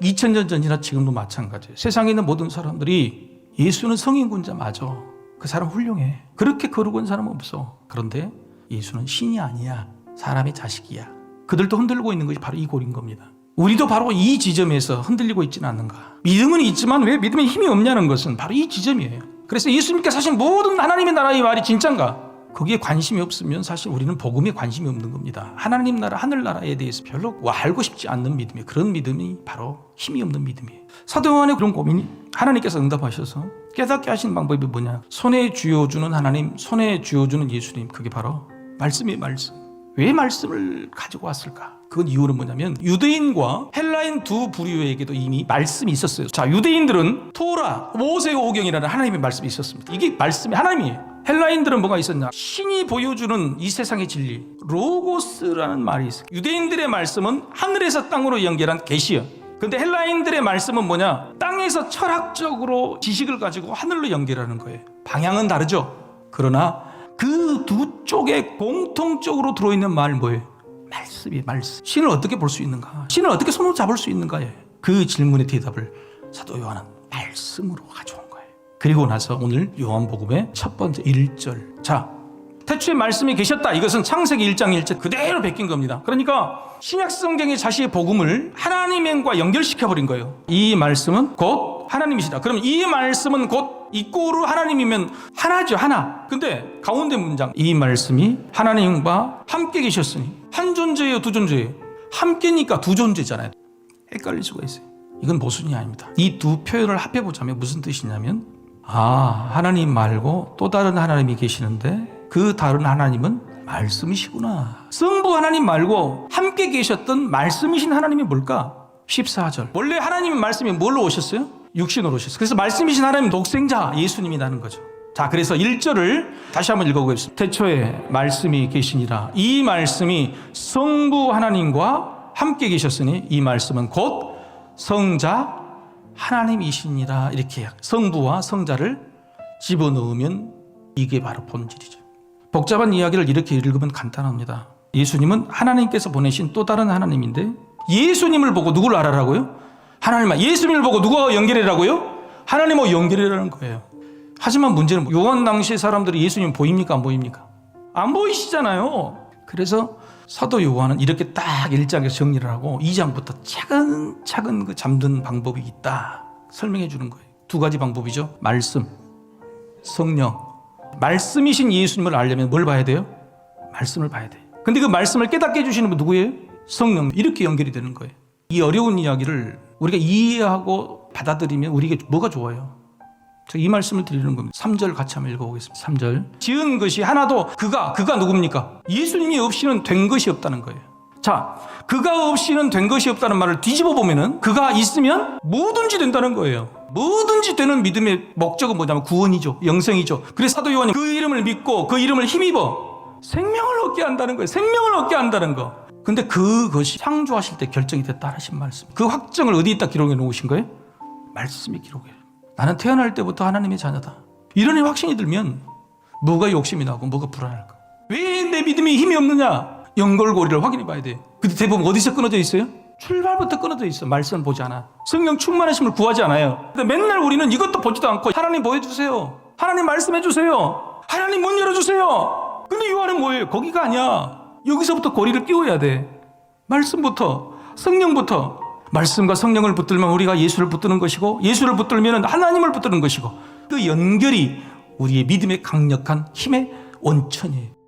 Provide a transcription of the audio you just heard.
2000년 전이나 지금도 마찬가지예요. 세상에 있는 모든 사람들이 예수는 성인군자 맞아. 그 사람 훌륭해. 그렇게 거룩한 온 사람은 없어. 그런데 예수는 신이 아니야. 사람의 자식이야. 그들도 흔들고 있는 것이 바로 이 골인 겁니다. 우리도 바로 이 지점에서 흔들리고 있지는 않는가. 믿음은 있지만 왜 믿음에 힘이 없냐는 것은 바로 이 지점이에요. 그래서 예수님께서 하신 모든 하나님의 나라의 말이 진짠가? 거기에 관심이 없으면 사실 우리는 복음에 관심이 없는 겁니다. 하나님 나라, 하늘 나라에 대해서 별로 알고 싶지 않는 믿음이 그런 믿음이 바로 힘이 없는 믿음이에요. 사도 요한의 그런 고민이 하나님께서 응답하셔서 깨닫게 하신 방법이 뭐냐? 손에 쥐어주는 하나님, 손에 쥐어주는 예수님, 그게 바로 말씀이 말씀. 왜 말씀을 가지고 왔을까? 그건 이유는 뭐냐면 유대인과 헬라인 두 부류에게도 이미 말씀이 있었어요. 자, 유대인들은 토라, 모세오경이라는 하나님의 말씀이 있었습니다. 이게 말씀이 하나님이에요. 헬라인들은 뭐가 있었냐? 신이 보여주는 이 세상의 진리, 로고스라는 말이 있어요. 유대인들의 말씀은 하늘에서 땅으로 연결한 계시요. 근데 헬라인들의 말씀은 뭐냐? 땅에서 철학적으로 지식을 가지고 하늘로 연결하는 거예요. 방향은 다르죠. 그러나 그 두 쪽에 공통적으로 들어있는 말 뭐예요? 말씀이 말씀. 신을 어떻게 볼 수 있는가? 신을 어떻게 손으로 잡을 수 있는가에 그 질문의 대답을 사도 요한은 말씀으로 거예요. 그리고 나서 오늘 요한복음의 첫 번째 1절. 자, 태초에 말씀이 계셨다. 이것은 창세기 1장 1절 그대로 베낀 겁니다. 그러니까 신약 성경의 자신의 복음을 하나님과 연결시켜 버린 거예요. 이 말씀은 곧 하나님이시다. 그럼 이 말씀은 곧 이꼬르 하나님이면 하나죠, 하나. 근데 가운데 문장 이 말씀이 하나님과 함께 계셨으니 한 존재예요, 두 존재예요. 함께니까 두 존재잖아요. 헷갈릴 수가 있어요. 이건 모순이 아닙니다. 이 두 표현을 합해 보자면 무슨 뜻이냐면 아, 하나님 말고 또 다른 하나님이 계시는데 그 다른 하나님은 말씀이시구나. 성부 하나님 말고 함께 계셨던 말씀이신 하나님이 뭘까? 14절. 원래 하나님의 말씀이 뭘로 오셨어요? 육신으로 오셨어요. 그래서 말씀이신 하나님 독생자 예수님이라는 거죠. 자, 그래서 1절을 다시 한번 읽어보겠습니다. 태초에 말씀이 계시니라. 이 말씀이 성부 하나님과 함께 계셨으니 이 말씀은 곧 성자 하나님이시니라. 이렇게 성부와 성자를 집어넣으면 이게 바로 본질이죠. 복잡한 이야기를 이렇게 읽으면 간단합니다. 예수님은 하나님께서 보내신 또 다른 하나님인데 예수님을 보고 누구를 알아라고요? 하나님만 예수님을 보고 누가 연결해라고요? 하나님하고 연결해라는 거예요. 하지만 문제는 요한 당시 사람들이 예수님 보입니까 안 보입니까? 안 보이시잖아요. 그래서 사도 요한은 이렇게 딱 1장에서 정리를 하고 2장부터 차근차근 그 잠든 방법이 있다 설명해 주는 거예요. 두 가지 방법이죠. 말씀, 성령. 말씀이신 예수님을 알려면 뭘 봐야 돼요? 말씀을 봐야 돼. 근데 그 말씀을 깨닫게 해주시는 분 누구예요? 성령. 이렇게 연결이 되는 거예요. 이 어려운 이야기를 우리가 이해하고 받아들이면 우리에게 뭐가 좋아요? 저이 말씀을 드리는 겁니다. 3절 같이 한번 읽어보겠습니다. 3절. 지은 것이 하나도 그가, 그가 누굽니까? 예수님이 없이는 된 것이 없다는 거예요. 자, 그가 없이는 된 것이 없다는 말을 뒤집어 보면은 그가 있으면 뭐든지 된다는 거예요. 뭐든지 되는 믿음의 목적은 뭐냐면 구원이죠. 영생이죠. 그래서 사도 요한이 그 이름을 믿고 그 이름을 힘입어 생명을 얻게 한다는 거예요. 생명을 얻게 한다는 거. 근데 그것이 창조하실 때 결정이 됐다 하신 말씀. 그 확정을 어디에다 기록해 놓으신 거예요? 말씀에 기록해. 나는 태어날 때부터 하나님의 자녀다. 이런 확신이 들면 뭐가 욕심이 나고 뭐가 불안할까? 왜 내 믿음이 힘이 없느냐? 연골고리를 확인해 봐야 돼. 근데 대부분 어디서 끊어져 있어요? 출발부터 끊어져 있어. 말씀 보지 않아. 성령 충만하심을 구하지 않아요. 근데 맨날 우리는 이것도 보지도 않고 하나님 보여주세요. 하나님 말씀해 주세요. 하나님 문 열어주세요. 근데 요한은 뭐예요? 거기가 아니야. 여기서부터 고리를 끼워야 돼. 말씀부터, 성령부터. 말씀과 성령을 붙들면 우리가 예수를 붙드는 것이고, 예수를 붙들면 하나님을 붙드는 것이고, 그 연결이 우리의 믿음의 강력한 힘의 원천이에요.